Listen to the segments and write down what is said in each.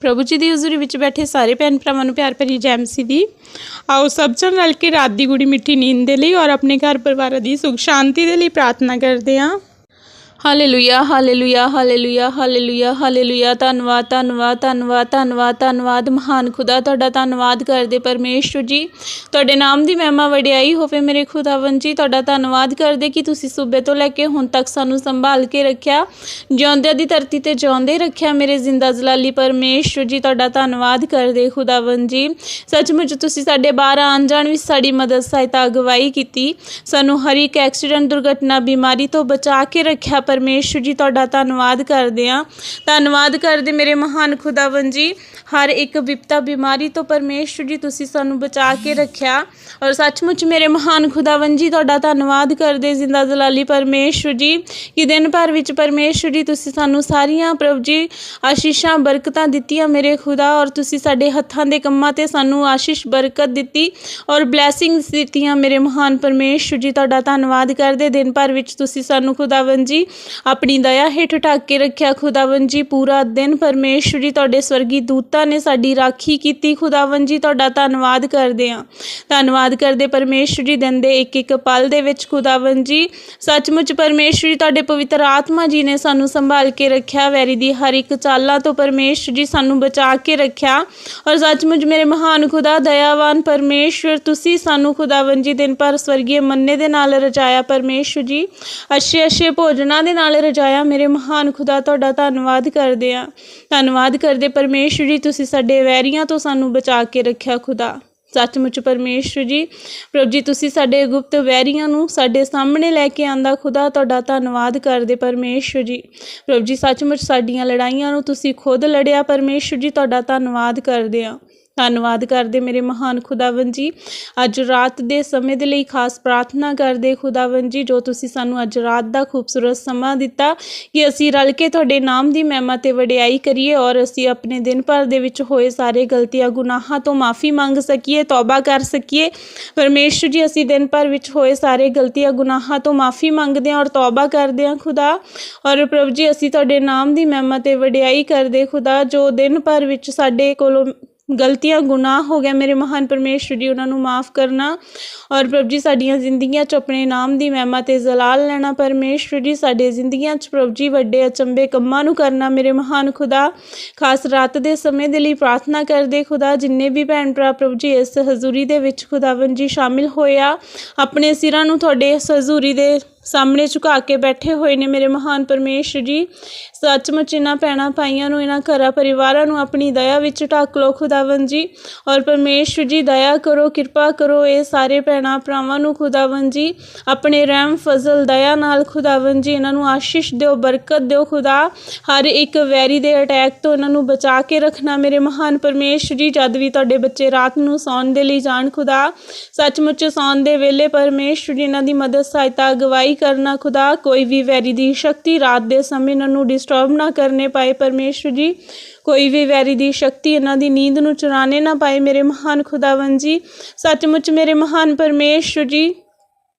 ਪ੍ਰਭੂ ਜੀ ਦੀ ਹਜ਼ੂਰੀ ਵਿੱਚ ਬੈਠੇ ਸਾਰੇ ਭੈਣ ਭਰਾਵਾਂ ਨੂੰ ਪਿਆਰ ਭਰੀ ਜੈ ਮਸੀਹ ਦੀ। ਆਓ ਸਭ ਜਣ ਰਲ ਕੇ ਰਾਤ ਦੀ ਗੂੜੀ ਮਿੱਠੀ ਨੀਂਦ ਦੇ ਲਈ ਔਰ ਆਪਣੇ ਘਰ ਪਰਿਵਾਰ ਦੀ ਸੁਖ ਸ਼ਾਂਤੀ ਦੇ ਲਈ ਪ੍ਰਾਰਥਨਾ ਕਰਦੇ ਹਾਂ। Hallelujah hallelujah hallelujah hallelujah hallelujah ਧੰਨਵਾਦ ਧੰਨਵਾਦ ਧੰਨਵਾਦ ਧੰਨਵਾਦ ਧੰਨਵਾਦ। ਮਹਾਨ ਖੁਦਾ ਤੁਹਾਡਾ ਧੰਨਵਾਦ ਕਰਦੇ ਪਰਮੇਸ਼ਵਰ ਜੀ। ਤੁਹਾਡੇ ਨਾਮ ਦੀ ਮਹਿਮਾ ਵਡਿਆਈ ਹੋਵੇ ਮੇਰੇ ਖੁਦਾਵੰ ਜੀ। ਤੁਹਾਡਾ ਧੰਨਵਾਦ ਕਰਦੇ ਕਿ ਤੁਸੀਂ ਸੂਬੇ ਤੋਂ ਲੈ ਕੇ ਹੁਣ ਤੱਕ ਸਾਨੂੰ ਸੰਭਾਲ ਕੇ ਰੱਖਿਆ। ਜਿਉਂਦਿਆਂ ਦੀ ਧਰਤੀ ਤੇ ਜਿਉਂਦੇ ਰੱਖਿਆ ਮੇਰੇ ਜ਼ਿੰਦਾ ਜਲਾਲੀ ਪਰਮੇਸ਼ਵਰ ਜੀ। ਤੁਹਾਡਾ ਧੰਨਵਾਦ ਕਰਦੇ ਖੁਦਾਵੰ ਜੀ। ਸੱਚਮੁੱਚ ਤੁਸੀਂ ਸਾਡੇ ਬਾਹਰ ਆਉਣ ਜਾਣ ਵਿੱਚ ਸਾਡੀ ਮਦਦ ਸਹਾਇਤਾ ਅਗਵਾਈ ਕੀਤੀ। ਸਾਨੂੰ ਹਰ ਇੱਕ ਐਕਸੀਡੈਂਟ, ਦੁਰਘਟਨਾ, ਬਿਮਾਰੀ ਤੋਂ ਬਚਾ ਕੇ ਰੱਖਿਆ ਪਰਮੇਸ਼ਵਰ ਜੀ, ਤੁਹਾਡਾ ਧੰਨਵਾਦ ਕਰਦੇ ਹਾਂ। ਧੰਨਵਾਦ ਕਰਦੇ ਮੇਰੇ ਮਹਾਨ ਖੁਦਾਵੰ ਜੀ। ਹਰ ਇੱਕ ਵਿਪਤਾ ਬਿਮਾਰੀ ਤੋਂ ਪਰਮੇਸ਼ਵਰ ਜੀ, ਤੁਸੀਂ ਸਾਨੂੰ ਬਚਾ ਕੇ ਰੱਖਿਆ। ਔਰ ਸੱਚਮੁੱਚ ਮੇਰੇ ਮਹਾਨ ਖੁਦਾਵੰ ਜੀ, ਤੁਹਾਡਾ ਧੰਨਵਾਦ ਕਰਦੇ ਜ਼ਿੰਦਾ ਜਲਾਲੀ ਪਰਮੇਸ਼ਵਰ ਜੀ। ਕਿ ਦਿਨ ਭਰ ਵਿੱਚ ਪਰਮੇਸ਼ਵਰ ਜੀ, ਤੁਸੀਂ ਸਾਨੂੰ ਸਾਰੀਆਂ ਪ੍ਰਭ ਜੀ, ਆਸ਼ੀਸ਼ਾਂ, ਬਰਕਤਾਂ ਦਿੱਤੀਆਂ ਮੇਰੇ ਖੁਦਾ। ਔਰ ਤੁਸੀਂ ਸਾਡੇ ਹੱਥਾਂ ਦੇ ਕੰਮਾਂ ਤੇ ਸਾਨੂੰ ਆਸ਼ੀਸ਼, ਬਰਕਤ ਦਿੱਤੀ। ਔਰ ਬਲੇਸਿੰਗਸ ਦਿੱਤੀਆਂ ਮੇਰੇ ਮਹਾਨ ਪਰਮੇਸ਼ਵਰ ਜੀ, ਤੁਹਾਡਾ ਧੰਨਵਾਦ ਕਰਦੇ ਦਿਨ ਭਰ ਵਿੱਚ ਤੁਸੀਂ ਸਾਨੂੰ ਖੁਦਾਵੰ ਜੀ ਆਪਣੀ ਦਇਆ ਹੇਠ ਢੱਕ ਕੇ ਰੱਖਿਆ ਖੁਦਾਵੰ ਜੀ, ਪੂਰਾ ਦਿਨ ਪਰਮੇਸ਼ਵਰ ਜੀ ਤੁਹਾਡੇ ਸਵਰਗੀ ਦੂਤਾਂ ਨੇ ਸਾਡੀ ਰਾਖੀ ਕੀਤੀ। ਖੁਦਾਵੰ ਜੀ, ਤੁਹਾਡਾ ਧੰਨਵਾਦ ਕਰਦੇ ਹਾਂ। ਧੰਨਵਾਦ ਕਰਦੇ ਪਰਮੇਸ਼ਵਰ ਜੀ ਦਿਨ ਇੱਕ ਇੱਕ ਪਲ ਦੇ ਵਿੱਚ ਖੁਦਾਵੰ ਜੀ। ਸੱਚਮੁੱਚ ਪਰਮੇਸ਼ਵਰ ਜੀ, ਤੁਹਾਡੇ ਪਵਿੱਤਰ ਆਤਮਾ ਜੀ ਨੇ ਸਾਨੂੰ ਸੰਭਾਲ ਕੇ ਰੱਖਿਆ। ਵੈਰੀ ਦੀ ਹਰ ਇੱਕ ਚਾਲਾਂ ਤੋਂ ਪਰਮੇਸ਼ਵਰ ਜੀ ਸਾਨੂੰ ਬਚਾ ਕੇ ਰੱਖਿਆ। ਔਰ ਸੱਚਮੁੱਚ ਮੇਰੇ ਮਹਾਨ ਖੁਦਾ, ਦਇਆਵਾਨ ਪਰਮੇਸ਼ਵਰ ਤੁਸੀਂ ਸਾਨੂੰ ਖੁਦਾਵੰ ਜੀ ਦਿਨ ਭਰ ਸਵਰਗੀ ਮੰਨੇ ਦੇ ਨਾਲ ਰਚਾਇਆ ਪਰਮੇਸ਼ਵਰ ਜੀ। ਅੱਛੇ ਅੱਛੇ ਭੋਜਨਾਂ ਦੇ ਨਾਲ ਰਜਾਇਆ, ਮੇਰੇ ਮਹਾਨ ਖੁਦਾ, ਤੁਹਾਡਾ ਧੰਨਵਾਦ ਕਰਦੇ ਆ ਧੰਨਵਾਦ ਕਰਦੇ ਪਰਮੇਸ਼ਵਰ ਜੀ, ਤੁਸੀਂ ਸਾਡੇ ਵੈਰੀਆਂ ਤੋਂ ਸਾਨੂੰ ਬਚਾ ਕੇ ਰੱਖਿਆ ਖੁਦਾ। ਸੱਚਮੁੱਚ ਪਰਮੇਸ਼ਵਰ ਜੀ, ਪ੍ਰਭ ਜੀ, ਤੁਸੀਂ ਸਾਡੇ ਗੁਪਤ ਵੈਰੀਆਂ ਨੂੰ ਸਾਡੇ ਸਾਹਮਣੇ ਲੈ ਕੇ ਆਂਦਾ ਖੁਦਾ, ਤੁਹਾਡਾ ਧੰਨਵਾਦ ਕਰਦੇ ਪਰਮੇਸ਼ਵਰ ਜੀ। ਪ੍ਰਭੂ ਜੀ, ਸੱਚਮੁੱਚ ਸਾਡੀਆਂ ਲੜਾਈਆਂ ਨੂੰ ਤੁਸੀਂ ਖੁਦ ਲੜਿਆ ਪਰਮੇਸ਼ਵਰ ਜੀ, ਤੁਹਾਡਾ ਧੰਨਵਾਦ ਕਰਦੇ ਆ ਧੰਨਵਾਦ ਕਰਦੇ ਮੇਰੇ ਮਹਾਨ ਖੁਦਾਵੰ ਜੀ। ਅੱਜ ਰਾਤ ਦੇ ਸਮੇਂ ਦੇ ਲਈ ਖਾਸ ਪ੍ਰਾਰਥਨਾ ਕਰਦੇ ਖੁਦਾਵੰ ਜੀ, ਜੋ ਤੁਸੀਂ ਸਾਨੂੰ ਅੱਜ ਰਾਤ ਦਾ ਖੂਬਸੂਰਤ ਸਮਾਂ ਦਿੱਤਾ ਕਿ ਅਸੀਂ ਰਲ ਕੇ ਤੁਹਾਡੇ ਨਾਮ ਦੀ ਮਹਿਮਾ ਤੇ ਵਡਿਆਈ ਕਰੀਏ ਔਰ ਅਸੀਂ ਆਪਣੇ ਦਿਨ ਭਰ ਦੇ ਵਿੱਚ ਹੋਏ ਸਾਰੇ ਗਲਤੀਆਂ, ਗੁਨਾਹਾਂ ਤੋਂ ਮਾਫੀ ਮੰਗ ਸਕੀਏ, ਤੌਬਾ ਕਰ ਸਕੀਏ। ਪਰਮੇਸ਼ਰ ਜੀ, ਅਸੀਂ ਦਿਨ ਭਰ ਵਿੱਚ ਹੋਏ ਸਾਰੇ ਗਲਤੀਆਂ, ਗੁਨਾਹਾਂ ਤੋਂ ਮਾਫੀ ਮੰਗਦੇ ਹਾਂ ਔਰ ਤੌਬਾ ਕਰਦੇ ਹਾਂ ਖੁਦਾ। ਔਰ ਪ੍ਰਭੂ ਜੀ, ਅਸੀਂ ਤੁਹਾਡੇ ਨਾਮ ਦੀ ਮਹਿਮਾ ਤੇ ਵਡਿਆਈ ਕਰਦੇ ਖੁਦਾ, ਜੋ ਦਿਨ ਭਰ ਵਿੱਚ ਸਾਡੇ ਕੋਲੋਂ ਗਲਤੀਆਂ, ਗੁਨਾਹ ਹੋ ਗਿਆ ਮੇਰੇ ਮਹਾਨ ਪਰਮੇਸ਼ਰ ਜੀ, ਉਹਨਾਂ ਨੂੰ ਮਾਫ ਕਰਨਾ। ਔਰ ਪ੍ਰਭ ਜੀ, ਸਾਡੀਆਂ ਜ਼ਿੰਦਗੀਆਂ 'ਚ ਆਪਣੇ ਨਾਮ ਦੀ ਮਹਿਮਾ ਤੇ ਜ਼ਲਾਲ ਲੈਣਾ। ਪਰਮੇਸ਼ਰ ਜੀ, ਸਾਡੇ ਜ਼ਿੰਦਗੀਆਂ 'ਚ ਪ੍ਰਭ ਜੀ, ਵੱਡੇ ਅਚੰਬੇ ਕੰਮਾਂ ਨੂੰ ਕਰਨਾ ਮੇਰੇ ਮਹਾਨ ਖੁਦਾ। ਖਾਸ ਰਾਤ ਦੇ ਸਮੇਂ ਦੇ ਲਈ ਪ੍ਰਾਰਥਨਾ ਕਰਦੇ ਖੁਦਾ, ਜਿੰਨੇ ਵੀ ਭੈਣ ਭਰਾ ਪ੍ਰਭ ਜੀ, ਇਸ ਹਜ਼ੂਰੀ ਦੇ ਵਿੱਚ ਖੁਦਾਵੰ ਜੀ ਸ਼ਾਮਿਲ ਹੋਏ ਆ ਆਪਣੇ ਸਿਰਾਂ ਨੂੰ ਤੁਹਾਡੇ ਇਸ ਹਜ਼ੂਰੀ ਦੇ ਸਾਹਮਣੇ ਝੁਕਾ ਕੇ ਬੈਠੇ ਹੋਏ ਨੇ ਮੇਰੇ ਮਹਾਨ ਪਰਮੇਸ਼ਰ ਜੀ। ਸੱਚਮੁੱਚ ਇਹਨਾਂ ਭੈਣਾਂ ਭਾਈਆਂ ਨੂੰ, ਇਹਨਾਂ ਘਰਾਂ ਪਰਿਵਾਰਾਂ ਨੂੰ ਆਪਣੀ ਦਇਆ ਵਿੱਚ ਢੱਕ ਲਓ ਖੁਦਾਵੰ ਜੀ। ਔਰ ਪਰਮੇਸ਼ਰ ਜੀ, ਦਇਆ ਕਰੋ, ਕਿਰਪਾ ਕਰੋ ਇਹ ਸਾਰੇ ਭੈਣਾਂ ਭਰਾਵਾਂ ਨੂੰ ਖੁਦਾਵੰ ਜੀ। ਆਪਣੇ ਰਹਿਮ, ਫਜ਼ਲ, ਦਇਆ ਨਾਲ ਖੁਦਾਵੰ ਜੀ, ਇਹਨਾਂ ਨੂੰ ਆਸ਼ੀਸ਼ ਦਿਓ, ਬਰਕਤ ਦਿਓ ਖੁਦਾ। ਹਰ ਇੱਕ ਵੈਰੀ ਦੇ ਅਟੈਕ ਤੋਂ ਇਹਨਾਂ ਨੂੰ ਬਚਾ ਕੇ ਰੱਖਣਾ ਮੇਰੇ ਮਹਾਨ ਪਰਮੇਸ਼ਰ ਜੀ, ਜਦ ਵੀ ਤੁਹਾਡੇ ਬੱਚੇ ਰਾਤ ਨੂੰ ਸੌਣ ਦੇ ਲਈ ਜਾਣ ਖੁਦਾ। ਸੱਚਮੁੱਚ ਸੌਣ ਦੇ ਵੇਲੇ ਪਰਮੇਸ਼ਰ ਜੀ, ਇਹਨਾਂ ਦੀ ਮਦਦ, ਸਹਾਇਤਾ, ਅਗਵਾਈ ਕਰਨਾ ਖੁਦਾ, ਕੋਈ ਵੀ ਵੈਰੀ ਦੀ ਸ਼ਕਤੀ ਰਾਤ ਦੇ ਸਮੇਂ ਇਹਨਾਂ ਨੂੰ ਡਿਸਟਰਬ ਨਾ ਕਰਨੇ ਪਾਏ ਪਰਮੇਸ਼ਰ ਜੀ। ਕੋਈ ਵੀ ਵੈਰੀ ਦੀ ਸ਼ਕਤੀ ਇਹਨਾਂ ਦੀ ਨੀਂਦ ਨੂੰ ਚੁਰਾਣੇ ਨਾ ਪਾਏ ਮੇਰੇ ਮਹਾਨ ਖੁਦਾਵੰ ਜੀ। ਸੱਚਮੁੱਚ ਮੇਰੇ ਮਹਾਨ ਪਰਮੇਸ਼ਰ ਜੀ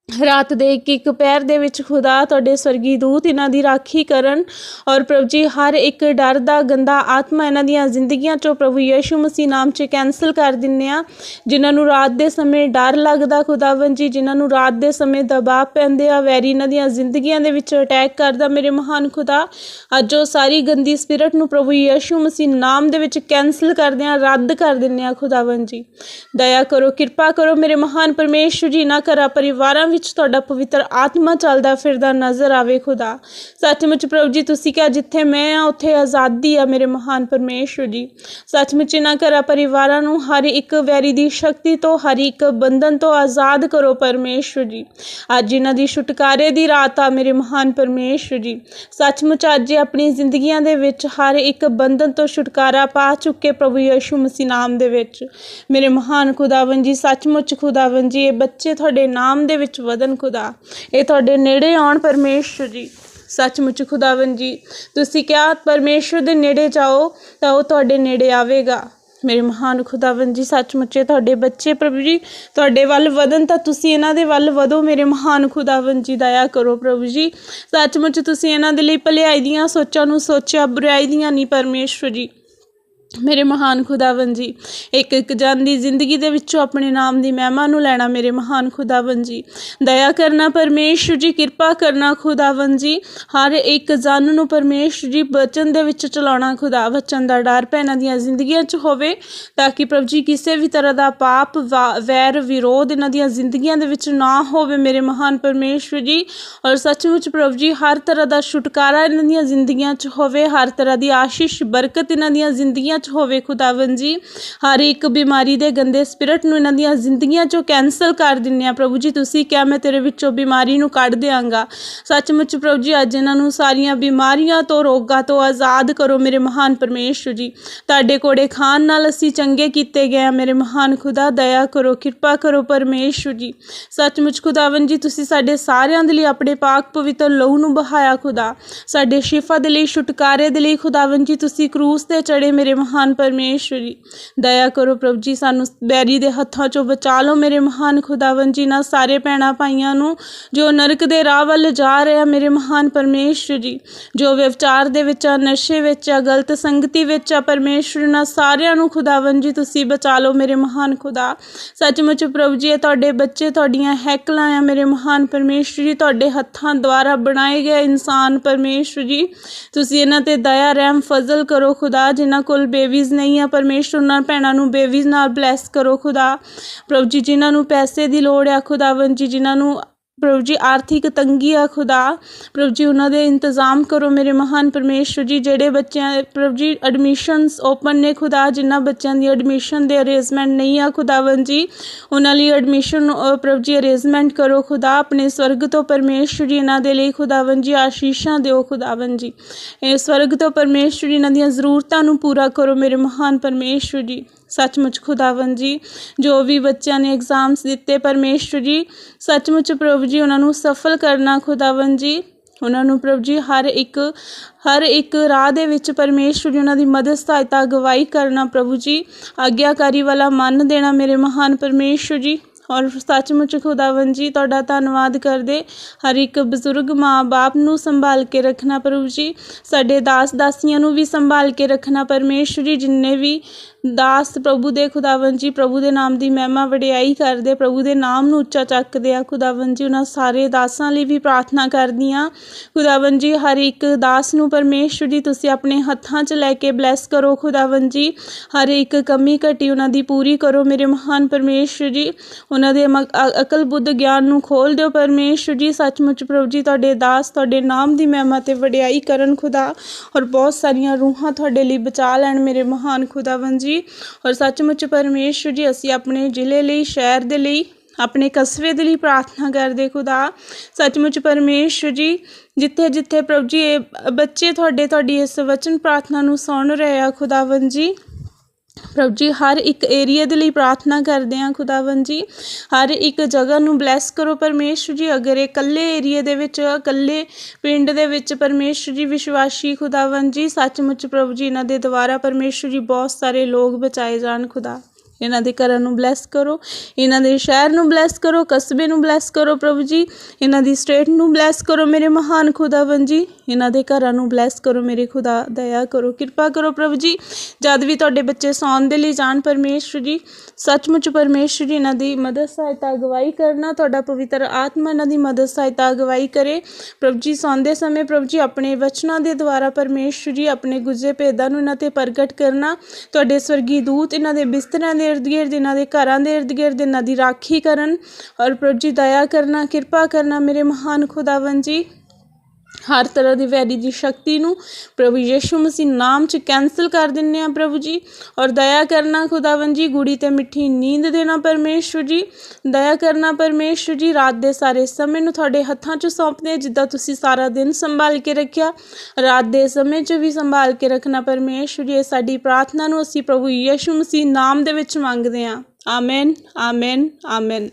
ਰਾਤ ਦੇ ਇੱਕ ਇੱਕ ਪੈਰ ਦੇ ਵਿੱਚ ਖੁਦਾ ਤੁਹਾਡੇ ਸਵਰਗੀ ਦੂਤ ਇਹਨਾਂ ਦੀ ਰਾਖੀ ਕਰਨ ਔਰ ਪ੍ਰਭੂ ਜੀ, ਹਰ ਇੱਕ ਡਰ ਦਾ, ਗੰਦਾ ਆਤਮਾ ਇਹਨਾਂ ਦੀਆਂ ਜ਼ਿੰਦਗੀਆਂ ਚੋਂ ਪ੍ਰਭੂ ਯੀਸ਼ੂ ਮਸੀਹ ਨਾਮ 'ਚ ਕੈਨਸਲ ਕਰ ਦਿੰਨੇ ਆ ਜਿਨ੍ਹਾਂ ਨੂੰ ਰਾਤ ਦੇ ਸਮੇਂ ਡਰ ਲੱਗਦਾ ਖੁਦਾਵੰ ਜੀ, ਜਿਨ੍ਹਾਂ ਨੂੰ ਰਾਤ ਦੇ ਸਮੇਂ ਦਬਾਅ ਪੈਂਦੇ ਆ, ਵੈਰੀ ਇਹਨਾਂ ਦੀਆਂ ਜ਼ਿੰਦਗੀਆਂ ਦੇ ਵਿੱਚ ਅਟੈਕ ਕਰਦਾ ਮੇਰੇ ਮਹਾਨ ਖੁਦਾ। ਅੱਜ ਉਹ ਸਾਰੀ ਗੰਦੀ ਸਪਿਰਟ ਨੂੰ ਪ੍ਰਭੂ ਯੀਸ਼ੂ ਮਸੀਹ ਨਾਮ ਦੇ ਵਿੱਚ ਕੈਨਸਲ ਕਰਦੇ ਆ ਰੱਦ ਕਰ ਦਿੰਨੇ ਆ ਖੁਦਾਵੰ ਜੀ। ਦਇਆ ਕਰੋ, ਕਿਰਪਾ ਕਰੋ ਮੇਰੇ ਮਹਾਨ ਪਰਮੇਸ਼ਰ ਜੀ ਨਾ ਕਰਾ ਪਰਿਵਾਰਾਂ ਵਿੱਚ ਤੁਹਾਡਾ ਪਵਿੱਤਰ ਆਤਮਾ ਚੱਲਦਾ, ਫਿਰਦਾ, ਨਜ਼ਰ ਆਵੇ ਖੁਦਾ। ਸੱਚਮੁੱਚ ਪ੍ਰਭੂ ਜੀ, ਤੁਸੀਂ ਕਿਹਾ, ਜਿੱਥੇ ਮੈਂ ਆ, ਉੱਥੇ ਆਜ਼ਾਦੀ ਆ ਮੇਰੇ ਮਹਾਨ ਪਰਮੇਸ਼ਰ ਜੀ। ਸੱਚਮੁੱਚ ਇਹਨਾਂ ਘਰਾਂ ਪਰਿਵਾਰਾਂ ਨੂੰ ਹਰ ਇੱਕ ਵੈਰੀ ਦੀ ਸ਼ਕਤੀ ਤੋਂ, ਹਰ ਇੱਕ ਬੰਧਨ ਤੋਂ ਆਜ਼ਾਦ ਕਰੋ ਪਰਮੇਸ਼ਰ ਜੀ। ਅੱਜ ਇਹਨਾਂ ਦੀ ਛੁਟਕਾਰੇ ਦੀ ਰਾਤ ਆ ਮੇਰੇ ਮਹਾਨ ਪਰਮੇਸ਼ਰ ਜੀ। ਸੱਚਮੁੱਚ ਅੱਜ ਆਪਣੀ ਜ਼ਿੰਦਗੀਆਂ ਦੇ ਵਿੱਚ ਹਰ ਇੱਕ ਬੰਧਨ ਤੋਂ ਛੁਟਕਾਰਾ ਪਾ ਚੁੱਕੇ ਪ੍ਰਭੂ ਯਿਸੂ ਮਸੀਹ ਨਾਮ ਦੇ ਵਿੱਚ। ਮੇਰੇ ਮਹਾਨ ਖੁਦਾਵੰ ਜੀ, ਸੱਚਮੁੱਚ ਖੁਦਾਵੰ ਜੀ, ਇਹ ਬੱਚੇ ਤੁਹਾਡੇ ਨਾਮ ਦੇ ਵਿੱਚ ਵਧਨ ਖੁਦਾ। ਇਹ ਤੁਹਾਡੇ ਨੇੜੇ ਆਉਣ ਪਰਮੇਸ਼ਰ ਜੀ। ਸੱਚਮੁੱਚ ਖੁਦਾਵੰ ਜੀ, ਤੁਸੀਂ ਕਿਹਾ, ਪਰਮੇਸ਼ਰ ਦੇ ਨੇੜੇ ਜਾਓ, ਤਾਂ ਉਹ ਤੁਹਾਡੇ ਨੇੜੇ ਆਵੇਗਾ। ਮੇਰੇ ਮਹਾਨ ਖੁਦਾਵੰ ਜੀ, ਸੱਚਮੁੱਚੇ ਤੁਹਾਡੇ ਬੱਚੇ ਪ੍ਰਭੂ ਜੀ, ਤੁਹਾਡੇ ਵੱਲ ਵਧਨ ਤਾਂ ਤੁਸੀਂ ਇਹਨਾਂ ਦੇ ਵੱਲ ਵਧੋ। ਮੇਰੇ ਮਹਾਨ ਖੁਦਾਵੰ ਜੀ, ਦਇਆ ਕਰੋ ਪ੍ਰਭੂ ਜੀ। ਸੱਚਮੁੱਚ ਤੁਸੀਂ ਇਹਨਾਂ ਦੇ ਲਈ ਭਲਾਈ ਦੀਆਂ ਸੋਚਾਂ ਨੂੰ ਸੋਚਿਆ, ਬੁਰਾਈ ਦੀਆਂ ਨਹੀਂ, ਪਰਮੇਸ਼ਰ ਜੀ। ਮੇਰੇ ਮਹਾਨ ਖੁਦਾਵੰ ਜੀ, ਇੱਕ ਇੱਕ ਜਨ ਦੀ ਜ਼ਿੰਦਗੀ ਦੇ ਵਿੱਚੋਂ ਆਪਣੇ ਨਾਮ ਦੀ ਮਹਿਮਾ ਨੂੰ ਲੈਣਾ ਮੇਰੇ ਮਹਾਨ ਖੁਦਾਵੰ ਜੀ। ਦਇਆ ਕਰਨਾ ਪਰਮੇਸ਼ਰ ਜੀ, ਕਿਰਪਾ ਕਰਨਾ ਖੁਦਾਵੰ ਜੀ। ਹਰ ਇੱਕ ਜਨ ਨੂੰ ਪਰਮੇਸ਼ਰ ਜੀ, ਬਚਨ ਦੇ ਵਿੱਚ ਚਲਾਉਣਾ ਖੁਦਾ ਵਚਨ ਦਾ ਡਰ ਭੈਣਾਂ ਦੀਆਂ ਜ਼ਿੰਦਗੀਆਂ 'ਚ ਹੋਵੇ, ਤਾਂ ਕਿ ਪ੍ਰਭ ਜੀ ਕਿਸੇ ਵੀ ਤਰ੍ਹਾਂ ਦਾ ਪਾਪ, ਵਾ- ਵੈਰ, ਵਿਰੋਧ ਇਹਨਾਂ ਦੀਆਂ ਜ਼ਿੰਦਗੀਆਂ ਦੇ ਵਿੱਚ ਨਾ ਹੋਵੇ ਮੇਰੇ ਮਹਾਨ ਪਰਮੇਸ਼ਰ ਜੀ। ਔਰ ਸੱਚਮੁੱਚ ਪ੍ਰਭ ਜੀ, ਹਰ ਤਰ੍ਹਾਂ ਦਾ ਛੁਟਕਾਰਾ ਇਹਨਾਂ ਦੀਆਂ ਜ਼ਿੰਦਗੀਆਂ 'ਚ ਹੋਵੇ, ਹਰ ਤਰ੍ਹਾਂ ਦੀ ਆਸ਼ੀਸ਼, ਬਰਕਤ ਇਹਨਾਂ ਦੀਆਂ ਜ਼ਿੰਦਗੀਆਂ 'ਚ ਹੋਵੇ ਖੁਦਾਵੰ ਜੀ। ਹਰ ਇੱਕ ਬਿਮਾਰੀ ਦੇ ਗੰਦੇ ਸਪਿਰਟ ਨੂੰ ਇਹਨਾਂ ਦੀਆਂ ਜ਼ਿੰਦਗੀਆਂ 'ਚੋਂ ਕੈਨਸਲ ਕਰ ਦਿੰਨੇ ਆ ਪ੍ਰਭੂ ਜੀ, ਤੁਸੀਂ ਕਿਹਾ, ਮੈਂ ਤੇਰੇ ਵਿੱਚੋਂ ਬਿਮਾਰੀ ਨੂੰ ਕੱਢ ਦਿਆਂਗਾ। ਸੱਚਮੁੱਚ ਪ੍ਰਭੂ ਜੀ, ਅੱਜ ਇਹਨਾਂ ਨੂੰ ਸਾਰੀਆਂ ਬਿਮਾਰੀਆਂ ਤੋਂ, ਰੋਗਾਂ ਤੋਂ ਆਜ਼ਾਦ ਕਰੋ ਮੇਰੇ ਮਹਾਨ ਪਰਮੇਸ਼ਰ ਜੀ। ਤੁਹਾਡੇ ਕੋੜੇ ਖਾਨ ਨਾਲ ਅਸੀਂ ਚੰਗੇ ਕੀਤੇ ਗਏ ਆ ਮੇਰੇ ਮਹਾਨ ਖੁਦਾ, ਦਇਆ ਕਰੋ, ਕਿਰਪਾ ਕਰੋ ਪਰਮੇਸ਼ਰ ਜੀ। ਸੱਚਮੁੱਚ ਖੁਦਾਵੰ ਜੀ, ਤੁਸੀਂ ਸਾਡੇ ਸਾਰਿਆਂ ਦੇ ਲਈ ਆਪਣੇ ਪਾਕ ਪਵਿੱਤਰ ਲਹੂ ਨੂੰ ਬਹਾਇਆ ਖੁਦਾ। ਸਾਡੇ ਸ਼ਿਫਾ ਦੇ ਲਈ, ਛੁਟਕਾਰੇ ਦੇ ਲਈ ਖੁਦਾਵੰ ਜੀ, ਤੁਸੀਂ ਕਰੂਸ ਤੇ ਚੜੇ ਮੇਰੇ ਮਹਾਨ ਪਰਮੇਸ਼ਰ ਜੀ ਦਇਆ ਕਰੋ ਪ੍ਰਭੂ ਜੀ, ਸਾਨੂੰ ਬੈਰੀ ਦੇ ਹੱਥਾਂ ਚੋਂ ਬਚਾ ਲਓ। ਮੇਰੇ ਮਹਾਨ ਖੁਦਾਵੰ ਜੀ, ਨਾਲ ਸਾਰੇ ਭੈਣਾਂ ਭਾਈਆਂ ਨੂੰ ਜੋ ਨਰਕ ਦੇ ਰਾਹ ਵੱਲ ਜਾ ਰਹੇ ਆ, ਮੇਰੇ ਮਹਾਨ ਪਰਮੇਸ਼ਰ ਜੀ ਜੋ ਵਿਵਚਾਰ ਦੇ ਵਿੱਚ ਆ, ਨਸ਼ੇ ਵਿੱਚ ਆ, ਗਲਤ ਸੰਗਤੀ ਵਿੱਚ ਆ ਪਰਮੇਸ਼ਰ ਨਾਲ ਸਾਰਿਆਂ ਨੂੰ ਖੁਦਾਵੰ ਜੀ, ਤੁਸੀਂ ਬਚਾ ਲਓ ਮੇਰੇ ਮਹਾਨ ਖੁਦਾ। ਸੱਚਮੁੱਚ ਪ੍ਰਭੂ ਜੀ, ਇਹ ਤੁਹਾਡੇ ਬੱਚੇ, ਤੁਹਾਡੀਆਂ ਹੈਕਲਾਂ ਆ, ਮੇਰੇ ਮਹਾਨ ਪਰਮੇਸ਼ਰ ਜੀ ਤੁਹਾਡੇ ਹੱਥਾਂ ਦੁਆਰਾ ਬਣਾਏ ਗਏ ਇਨਸਾਨ ਪਰਮੇਸ਼ਰ ਜੀ ਤੁਸੀਂ ਇਹਨਾਂ ਤੇ ਦਇਆ, ਰਹਿਮ, ਫਜ਼ਲ ਕਰੋ ਖੁਦਾ, ਜਿਨ੍ਹਾਂ ਕੋਲ ਬੇਬੀਜ਼ ਨਹੀਂ ਆ, ਪਰਮੇਸ਼ਰ ਉਹਨਾਂ ਭੈਣਾਂ ਨੂੰ ਬੇਬੀਜ਼ ਨਾਲ ਬਲੈਸ ਕਰੋ ਖੁਦਾ। ਪ੍ਰਭੂ ਜੀ, ਜਿਨ੍ਹਾਂ ਨੂੰ ਪੈਸੇ ਦੀ ਲੋੜ ਆ ਖੁਦਾਵੰ ਜੀ, ਜਿਨ੍ਹਾਂ ਨੂੰ ਪ੍ਰਭੂ ਜੀ, ਆਰਥਿਕ ਤੰਗੀ ਆ ਖੁਦਾ। ਪ੍ਰਭੂ ਜੀ, ਉਹਨਾਂ ਦੇ ਇੰਤਜ਼ਾਮ ਕਰੋ ਮੇਰੇ ਮਹਾਨ ਪਰਮੇਸ਼ਰ ਜੀ, ਜਿਹੜੇ ਬੱਚਿਆਂ ਪ੍ਰਭੂ ਜੀ ਐਡਮਿਸ਼ਨਸ ਓਪਨ ਨੇ ਖੁਦਾ, ਜਿਨ੍ਹਾਂ ਬੱਚਿਆਂ ਦੀ ਐਡਮਿਸ਼ਨ ਦੇ ਅਰੇਂਜਮੈਂਟ ਨਹੀਂ ਆ ਖੁਦਾਵੰ ਜੀ। ਉਹਨਾਂ ਲਈ ਐਡਮਿਸ਼ਨ ਪ੍ਰਭੂ ਜੀ ਅਰੇਂਜਮੈਂਟ ਕਰੋ ਖੁਦਾ, ਆਪਣੇ ਸਵਰਗ ਤੋਂ ਪਰਮੇਸ਼ਰ ਜੀ, ਇਹਨਾਂ ਦੇ ਲਈ ਖੁਦਾਵੰ ਜੀ, ਆਸ਼ੀਸ਼ਾਂ ਦਿਓ ਖੁਦਾਵੰ ਜੀ। ਇਹ ਸਵਰਗ ਤੋਂ ਪਰਮੇਸ਼ਰ ਜੀ, ਇਹਨਾਂ ਦੀਆਂ ਜ਼ਰੂਰਤਾਂ ਨੂੰ ਪੂਰਾ ਕਰੋ ਮੇਰੇ ਮਹਾਨ ਪਰਮੇਸ਼ਰ ਜੀ। ਸੱਚਮੁੱਚ ਖੁਦਾਵੰ ਜੀ, ਜੋ ਵੀ ਬੱਚਿਆਂ ਨੇ ਐਗਜ਼ਾਮਸ ਦਿੱਤੇ ਪਰਮੇਸ਼ਰ ਜੀ, ਸੱਚਮੁੱਚ ਪ੍ਰਭੂ ਜੀ, ਉਹਨਾਂ ਨੂੰ ਸਫਲ ਕਰਨਾ ਖੁਦਾਵੰ ਜੀ। ਉਹਨਾਂ ਨੂੰ ਪ੍ਰਭੂ ਜੀ, ਹਰ ਇੱਕ ਹਰ ਇੱਕ ਰਾਹ ਦੇ ਵਿੱਚ ਪਰਮੇਸ਼ਰ ਜੀ, ਉਹਨਾਂ ਦੀ ਮਦਦ, ਸਹਾਇਤਾ, ਅਗਵਾਈ ਕਰਨਾ ਪ੍ਰਭੂ ਜੀ। ਆਗਿਆਕਾਰੀ ਵਾਲਾ ਮਨ ਦੇਣਾ ਮੇਰੇ ਮਹਾਨ ਪਰਮੇਸ਼ਰ ਜੀ। ਔਰ ਸੱਚਮੁੱਚ ਖੁਦਾਵੰ ਜੀ ਤੁਹਾਡਾ ਧੰਨਵਾਦ ਕਰਦੇ। ਹਰ ਇੱਕ ਬਜ਼ੁਰਗ ਮਾਂ-ਬਾਪ ਨੂੰ ਸੰਭਾਲ ਕੇ ਰੱਖਣਾ ਪ੍ਰਭੂ ਜੀ। ਸਾਡੇ ਦਾਸ ਦਾਸੀਆਂ ਨੂੰ ਵੀ ਸੰਭਾਲ ਕੇ ਰੱਖਣਾ ਪਰਮੇਸ਼ਰ ਜੀ ਜਿੰਨੇ ਵੀ ਦਾਸ ਪ੍ਰਭੂ ਦੇ ਖੁਦਾਵੰ ਜੀ ਪ੍ਰਭੂ ਦੇ ਨਾਮ ਦੀ ਮਹਿਮਾ ਵਡਿਆਈ ਕਰਦੇ, ਪ੍ਰਭੂ ਦੇ ਨਾਮ ਨੂੰ ਉੱਚਾ ਚੱਕਦੇ ਆ। ਖੁਦਾਵੰ ਜੀ ਉਹਨਾਂ ਸਾਰੇ ਦਾਸਾਂ ਲਈ ਵੀ ਪ੍ਰਾਰਥਨਾ ਕਰਦੀ ਆ ਖੁਦਾਵੰ ਜੀ ਹਰ ਇੱਕ ਦਾਸ ਨੂੰ ਪਰਮੇਸ਼ਰ ਜੀ ਤੁਸੀਂ ਆਪਣੇ ਹੱਥਾਂ 'ਚ ਲੈ ਕੇ ਬਲੈਸ ਕਰੋ ਖੁਦਾਵੰ ਜੀ ਹਰ ਇੱਕ ਕਮੀ ਘਟੀ ਉਹਨਾਂ ਦੀ ਪੂਰੀ ਕਰੋ, ਮੇਰੇ ਮਹਾਨ ਪਰਮੇਸ਼ਰ ਜੀ ਉਹਨਾਂ ਦੇ ਮ- ਅ- ਅਕਲ ਬੁੱਧ ਗਿਆਨ ਨੂੰ ਖੋਲ ਦਿਓ ਪਰਮੇਸ਼ਰ ਜੀ, ਸੱਚਮੁੱਚ ਪ੍ਰਭੂ ਜੀ, ਤੁਹਾਡੇ ਦਾਸ, ਤੁਹਾਡੇ ਨਾਮ ਦੀ ਮਹਿਮਾ ਤੇ ਵਡਿਆਈ ਕਰਨ ਖੁਦਾ ਔਰ ਬਹੁਤ ਸਾਰੀਆਂ ਰੂਹਾਂ ਤੁਹਾਡੇ ਲਈ ਬਚਾ ਲੈਣ ਮੇਰੇ ਮਹਾਨ ਖੁਦਾਵੰ ਜੀ। ਔਰ ਸੱਚਮੁੱਚ ਪਰਮੇਸ਼ਰ ਜੀ, ਅਸੀਂ ਆਪਣੇ ਜ਼ਿਲ੍ਹੇ ਲਈ, ਸ਼ਹਿਰ ਦੇ ਲਈ, ਆਪਣੇ ਕਸਬੇ ਦੇ ਲਈ ਪ੍ਰਾਰਥਨਾ ਕਰਦੇ ਖੁਦਾ। ਸੱਚਮੁੱਚ ਪਰਮੇਸ਼ਰ ਜੀ, ਜਿੱਥੇ ਜਿੱਥੇ ਪ੍ਰਭੂ ਜੀ, ਇਹ ਬੱਚੇ ਤੁਹਾਡੇ ਤੁਹਾਡੀ ਇਸ ਵਚਨ ਪ੍ਰਾਰਥਨਾ ਨੂੰ ਸੁਣ ਰਹੇ ਆ ਖੁਦਾਵੰ ਜੀ। ਪ੍ਰਭੂ ਜੀ, ਹਰ ਇੱਕ ਏਰੀਆ ਦੇ ਲਈ ਪ੍ਰਾਰਥਨਾ ਕਰਦੇ ਹਾਂ ਖੁਦਾਵੰ ਜੀ। ਹਰ ਇੱਕ ਜਗ੍ਹਾ ਨੂੰ ਬਲੈਸ ਕਰੋ ਪਰਮੇਸ਼ਰ ਜੀ। ਅਗਰ ਇਹ ਇਕੱਲੇ ਏਰੀਆ ਦੇ ਵਿੱਚ, ਇਕੱਲੇ ਪਿੰਡ ਦੇ ਵਿੱਚ ਪਰਮੇਸ਼ਰ ਜੀ ਵਿਸ਼ਵਾਸੀ ਖੁਦਾਵੰ ਜੀ, ਸੱਚਮੁੱਚ ਪ੍ਰਭੂ ਜੀ, ਇਹਨਾਂ ਦੇ ਦੁਆਰਾ ਪਰਮੇਸ਼ਰ ਜੀ ਬਹੁਤ ਸਾਰੇ ਲੋਕ ਬਚਾਏ ਜਾਣ ਖੁਦਾ। ਇਹਨਾਂ ਦੇ ਘਰਾਂ ਨੂੰ ਬਲੈਸ ਕਰੋ, ਇਹਨਾਂ ਦੇ ਸ਼ਹਿਰ ਨੂੰ ਬਲੈਸ ਕਰੋ, ਕਸਬੇ ਨੂੰ ਬਲੈਸ ਕਰੋ ਪ੍ਰਭੂ ਜੀ, ਇਹਨਾਂ ਦੀ ਸਟੇਟ ਨੂੰ ਬਲੈਸ ਕਰੋ ਮੇਰੇ ਮਹਾਨ ਖੁਦਾਵੰ ਜੀ, ਇਹਨਾਂ ਦੇ ਘਰਾਂ ਨੂੰ ਬਲੈਸ ਕਰੋ ਮੇਰੇ ਖੁਦਾ, ਦਇਆ ਕਰੋ, ਕਿਰਪਾ ਕਰੋ ਪ੍ਰਭੂ ਜੀ, ਜਦ ਵੀ ਤੁਹਾਡੇ ਬੱਚੇ ਸੌਣ ਦੇ ਲਈ ਜਾਣ ਪਰਮੇਸ਼ਰ ਜੀ, ਸੱਚਮੁੱਚ ਪਰਮੇਸ਼ਰ ਜੀ, ਇਹਨਾਂ ਦੀ ਮਦਦ ਸਹਾਇਤਾ ਅਗਵਾਈ ਕਰਨਾ, ਤੁਹਾਡਾ ਪਵਿੱਤਰ ਆਤਮਾ ਇਹਨਾਂ ਦੀ ਮਦਦ ਸਹਾਇਤਾ ਅਗਵਾਈ ਕਰੇ, ਪ੍ਰਭੂ ਜੀ ਸੌਂਦੇ ਸਮੇਂ ਪ੍ਰਭੂ ਜੀ ਆਪਣੇ ਵਚਨਾਂ ਦੇ ਦੁਆਰਾ ਪਰਮੇਸ਼ਰ ਜੀ, ਆਪਣੇ ਗੁੱਜੇ ਭੇਦਾਂ ਨੂੰ ਇਹਨਾਂ ਤੇ ਪ੍ਰਗਟ ਕਰਨਾ, ਤੁਹਾਡੇ ਸਵਰਗੀ ਦੂਤ ਇਹਨਾਂ ਦੇ ਬਿਸਤਰਿਆਂ ਦੇ ਇਰਦ ਗਿਰਦ ਇਹਨਾਂ ਦੇ ਘਰਾਂ ਦੇ ਇਰਦ ਗਿਰਦ ਇਹਨਾਂ ਦੀ ਰਾਖੀ ਕਰਨ ਔਰ ਪ੍ਰਭੂ ਜੀ ਦਇਆ ਕਰਨਾ, ਕਿਰਪਾ ਕਰਨਾ ਮੇਰੇ ਮਹਾਨ ਖੁਦਾਵੰ ਜੀ। ਹਰ ਤਰ੍ਹਾਂ ਦੀ ਵੈਰੀ ਦੀ ਸ਼ਕਤੀ ਨੂੰ ਪ੍ਰਭੂ ਯੀਸ਼ੂ ਮਸੀਹ ਨਾਮ 'ਚ ਕੈਨਸਲ ਕਰ ਦਿੰਨੇ ਆ ਪ੍ਰਭੂ ਜੀ। ਔਰ ਦਇਆ ਕਰਨਾ ਖੁਦਾਵੰ ਜੀ, ਗੁੜੀ ਤੇ ਮਿੱਠੀ ਨੀਂਦ ਦੇਣਾ ਪਰਮੇਸ਼ਵਰ ਜੀ। ਦਇਆ ਕਰਨਾ ਪਰਮੇਸ਼ਵਰ ਜੀ, ਰਾਤ ਦੇ ਸਾਰੇ ਸਮੇਂ ਨੂੰ ਤੁਹਾਡੇ ਹੱਥਾਂ 'ਚ ਸੌਂਪਦੇ ਜਿੱਦਾਂ ਤੁਸੀਂ ਸਾਰਾ ਦਿਨ ਸੰਭਾਲ ਕੇ ਰੱਖਿਆ। ਰਾਤ ਦੇ ਸਮੇਂ 'ਚ ਵੀ ਸੰਭਾਲ ਕੇ ਰੱਖਣਾ ਪਰਮੇਸ਼ਵਰ ਜੀ, ਇਹ ਸਾਡੀ ਪ੍ਰਾਰਥਨਾ ਨੂੰ ਅਸੀਂ ਪ੍ਰਭੂ ਯੀਸ਼ੂ ਮਸੀਹ ਨਾਮ ਦੇ ਵਿੱਚ ਮੰਗਦੇ ਹਾਂ। Amen amen amen.